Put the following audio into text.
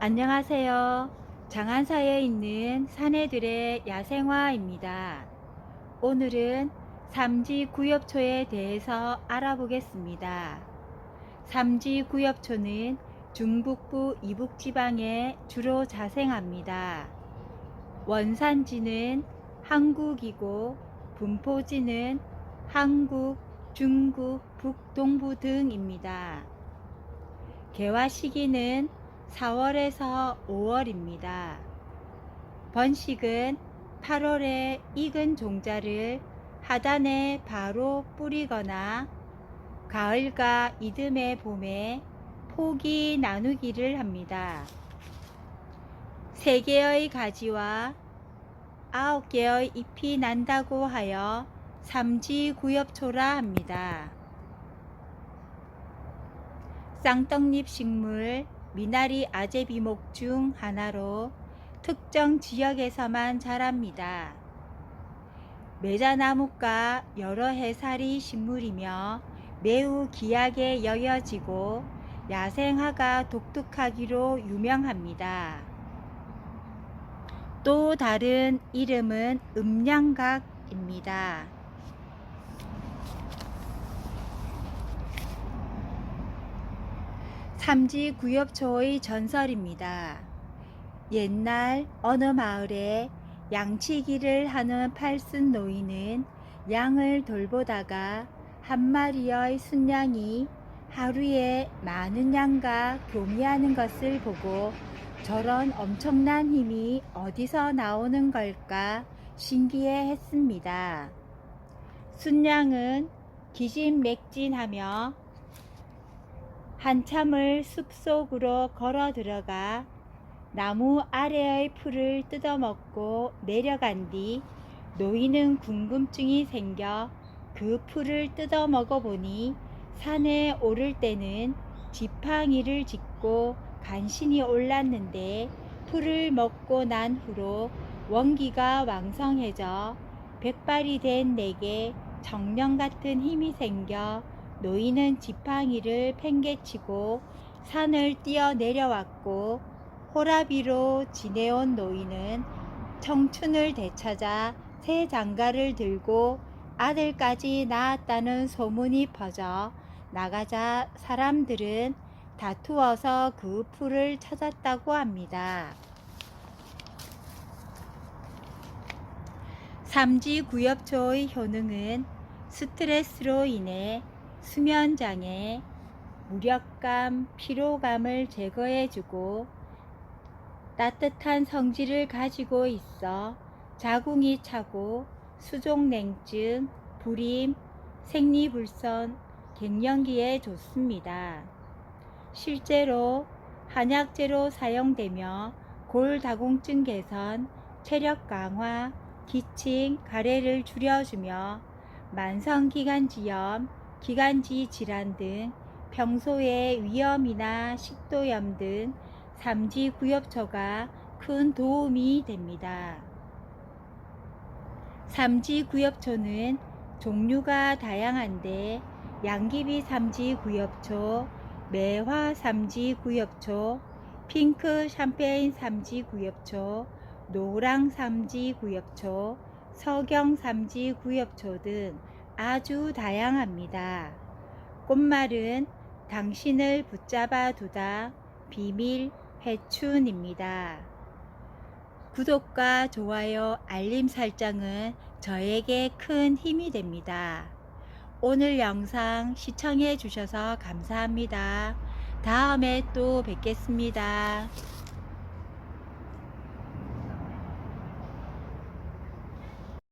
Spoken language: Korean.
안녕하세요. 장안사에 있는 사내들의 야생화입니다. 오늘은 삼지 구엽초에 대해서 알아보겠습니다. 삼지 구엽초는 중북부 이북지방에 주로 자생합니다. 원산지는 한국이고 분포지는 한국, 중국, 북동부 등입니다. 개화 시기는 4월에서 5월입니다. 번식은 8월에 익은 종자를 하단에 바로 뿌리거나 가을과 이듬해 봄에 포기 나누기를 합니다. 3개의 가지와 9개의 잎이 난다고 하여 삼지구엽초라 합니다. 쌍떡잎 식물 미나리 아제비목 중 하나로 특정 지역에서만 자랍니다. 매자나무과 여러 해살이 식물이며 매우 귀하게 여겨지고 야생화가 독특하기로 유명합니다. 또 다른 이름은 음양각입니다. 삼지 구엽초의 전설입니다. 옛날 어느 마을에 양치기를 하는 팔순 노인은 양을 돌보다가 한 마리의 순양이 하루에 많은 양과 교미하는 것을 보고 저런 엄청난 힘이 어디서 나오는 걸까 신기해 했습니다. 순양은 기진맥진하며 한참을 숲속으로 걸어 들어가 나무 아래의 풀을 뜯어먹고 내려간 뒤 노인은 궁금증이 생겨 그 풀을 뜯어먹어 보니 산에 오를 때는 지팡이를 짚고 간신히 올랐는데 풀을 먹고 난 후로 원기가 왕성해져 백발이 된 내게 정령 같은 힘이 생겨 노인은 지팡이를 팽개치고 산을 뛰어 내려왔고 호라비로 지내온 노인은 청춘을 되찾아 새 장가를 들고 아들까지 낳았다는 소문이 퍼져 나가자 사람들은 다투어서 그 풀을 찾았다고 합니다. 삼지구엽초의 효능은 스트레스로 인해 수면 장애, 무력감, 피로감을 제거해주고 따뜻한 성질을 가지고 있어 자궁이 차고 수족냉증, 불임, 생리불선, 갱년기에 좋습니다. 실제로 한약재로 사용되며 골다공증 개선, 체력 강화, 기침, 가래를 줄여주며 만성기관지염, 기관지 질환 등 평소에 위염이나 식도염 등 삼지 구엽초가 큰 도움이 됩니다. 삼지 구엽초는 종류가 다양한데 양귀비 삼지 구엽초, 매화 삼지 구엽초, 핑크 샴페인 삼지 구엽초, 노랑 삼지 구엽초, 서경 삼지 구엽초 등 아주 다양합니다. 꽃말은 당신을 붙잡아 두다 비밀 해춘입니다. 구독과 좋아요, 알림 설정은 저에게 큰 힘이 됩니다. 오늘 영상 시청해 주셔서 감사합니다. 다음에 또 뵙겠습니다.